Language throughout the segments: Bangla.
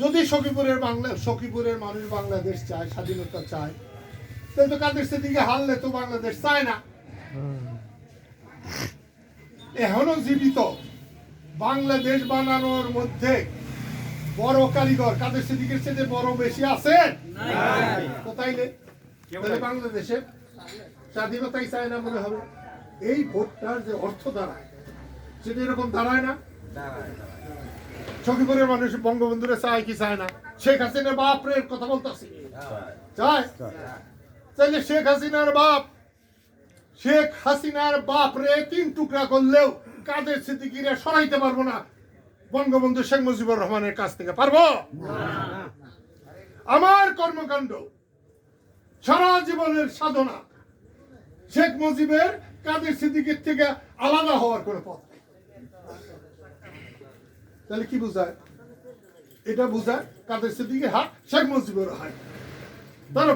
যদি সখীপুরের বাংলা সখীপুরের মানুষ বাংলাদেশ চায় স্বাধীনতা চায় তাহলে তো কাদের সেদিকে হারলে তো বাংলাদেশ চায় না। এখনও জীবিত। বাংলাদেশ বানানোর মধ্যে বড় কারিগর কাদের সেদিকের চেয়ে বড় বেশি আছে? তো তাইলে তাহলে বাংলাদেশের স্বাধীনতাই চায় না মনে হবে। এই ভোটটার যে অর্থ দাঁড়ায় সেটা এরকম দাঁড়ায় না? সখীপুরের মানুষ বঙ্গবন্ধুরে চায় কি চায় না? শেখ হাসিনার বাপরের কথা বলতেছি। তাহলে শেখ হাসিনার বাপ, শেখ হাসিনার বাপ রে তিন টুকরা করলেও কাদের সিদ্দিকিরা সরাইতে পারব না? বঙ্গবন্ধু শেখ মুজিবুর রহমানের কাছ থেকে পারব? আমার কর্মকাণ্ড, সারা জীবনের সাধনা শেখ মুজিবের কাদের সিদ্দিকের থেকে আলাদা হওয়ার কোনো পথ তাহলে কি বোঝায়? এটা বোঝায় কাদের সিদ্দিকের হাত শেখ মুজিবুর হাত তার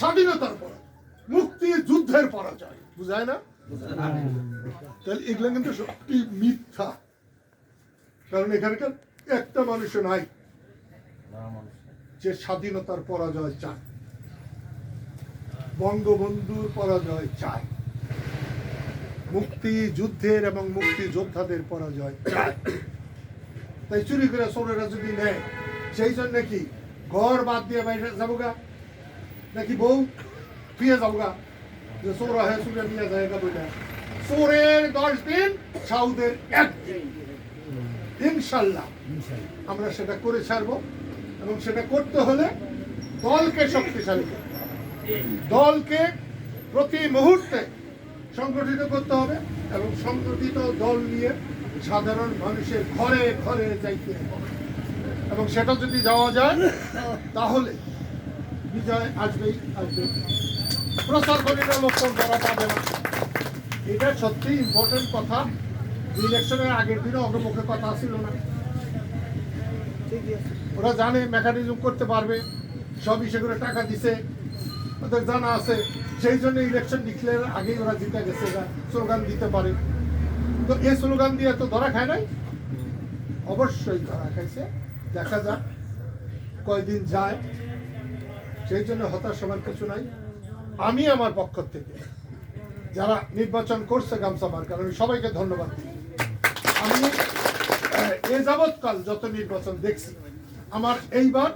স্বাধীনতার পরাজয় মুক্তি যুদ্ধের পরাজয় বুঝায় না? তাহলে এগুলো কিন্তু সত্যি মিথ্যা। কারণ এখানকার একটা মানুষ নাই যে স্বাধীনতার পরাজয় চায়। বঙ্গবন্ধুর পরাজয় চায়। মুক্তি যুদ্ধের এবং মুক্তি যোদ্ধাদের পরাজয় চায়। তাই চুরি করে চোরেরা যদি নেয়। সেই জন্য কি ঘর বাদ দিয়ে বাইরে যাব গা নাকি বউ ফিরে যাব গা যে চোর হয়ে চুরে নিয়ে যায় গা বইটা। চোরের দশ দিন সাউদের একদিন ইনশাল্লাহ। আমরা সেটা করে ছাড়বো এবং সেটা করতে হলে দলকে শক্তিশালী করতে। দলকে প্রতি মুহূর্তে সংগঠিত করতে হবে এবং সংগঠিত দল নিয়ে সাধারণ মানুষের ঘরে ঘরে যাইতে হবে। এবং সেটা যদি যাওয়া যায় তাহলে বিজয় আসবেই আসবে প্রচার করিলে লোকজন ধরা পাবে না? এটা সত্যি ইম্পর্টেন্ট কথা। ইলেকশনের আগের দিনে অগ্রপক্ষে কথা ছিল না। ওরা জানে মেকানিজম করতে পারবে সব সেগুলো টাকা দিছে। ওদের জানা আছে। সেই জন্য ইলেকশন ডিক্লেয়ার আগেই ওরা জিতে গেছে স্লোগান দিতে পারে। তো এই স্লোগান দিয়ে তো ধরা খায় নাই? অবশ্যই ধরা খাইছে। দেখা যাক কয়দিন যায়। সেই জন্য হতাশ হবার কিছু নাই। আমি আমার পক্ষ থেকে যারা নির্বাচন করছে গামছা মার্কার আমি সবাইকে ধন্যবাদ দিই। আমি, এ যাবৎকাল যত নির্বাচন দেখছি, আমার এইবার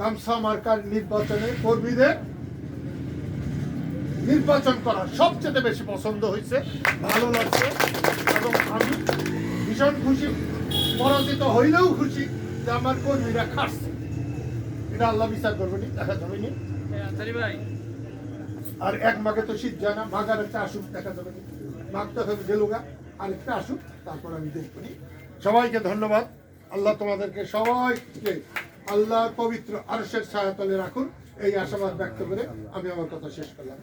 গামছা মার্কার নির্বাচনে কর্মীদের নির্বাচন করা সবচেয়ে বেশি পছন্দ হয়েছে, ভালো লাগছে, এবং আমি ভীষণ খুশি, পরাজিত হইলেও খুশি যে আমার কর্মীরা খাটছে। এটা আল্লাহ বিচার করবে নি, দেখা যাবে নি। আর এক মাঘে তো শীত যায় না মাঘ আর একটা আসুক, দেখা যাবে নি। মাঘ তো গেলুগা আর একটা আসুক, তারপর আমি দেখব সবাইকে ধন্যবাদ। আল্লাহ তোমাদেরকে সবাইকে আল্লাহর পবিত্র আরশের ছায়াতলে রাখুন। এই আশাবাদ ব্যক্ত করে আমি আমার কথা শেষ করলাম।